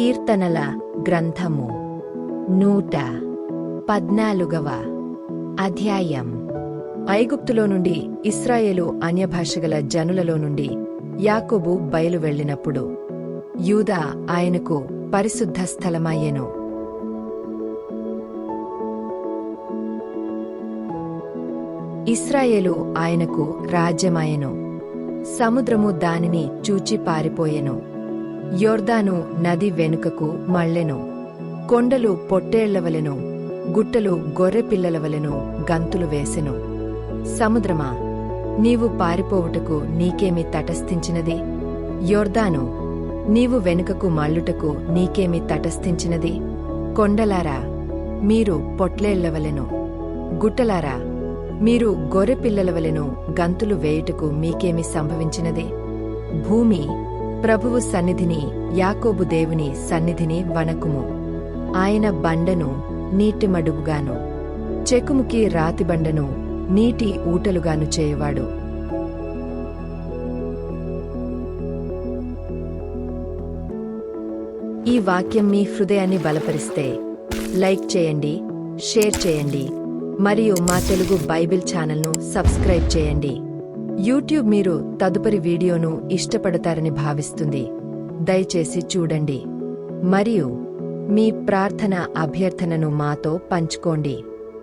కీర్తనల గ్రంథము నూట పద్నాలుగవ అధ్యాయం. ఐగుప్తులో నుండి ఇస్రాయేలు అన్యభాషగల జనులలో నుండి యాకోబు బయలు వెళ్ళినప్పుడు యూదా ఆయనకు పరిశుద్ధ స్థలమయ్యెను. ఇస్రాయేలు ఆయనకు రాజ్యమాయెను సముద్రము దానిని చూచి పారిపోయెను. యొర్దాను నది వెనుకకు మళ్ళెను. కొండలు పొట్టేళ్ళవలెను గుట్టలు గొర్రెపిల్లలవలెను గంతులు వేసెను. సముద్రమా నీవు పారిపోవుటకు నీకేమి తటస్థించినది? యొర్దాను నీవు వెనుకకు మళ్ళుటకు నీకేమి తటస్థించినది? కొండలారా మీరు పొట్లేళ్ళవలెను. గుట్టలారా మీరు గొర్రెపిల్లలవలెను గంతులు వేయుటకు మీకేమి సంభవించినది? భూమి ప్రభువు సన్నిధిని యాకోబు దేవుని సన్నిధిని వణకుము. ఆయన బండను నీటి మడుగుగాను చెకుముకి రాతి బండను నీటి ఊటలుగాను చేయవాడు. ఈ వాక్యం మీ హృదయాన్ని బలపరిస్తే లైక్ చేయండి షేర్ చేయండి మరియు మా తెలుగు బైబిల్ ఛానల్ను సబ్స్క్రైబ్ చేయండి. యూట్యూబ్ మీరు తదుపరి వీడియోను ఇష్టపడతారని భావిస్తుంది. దయచేసి చూడండి. మరియు మీ ప్రార్థన అభ్యర్థనను మాతో పంచుకోండి.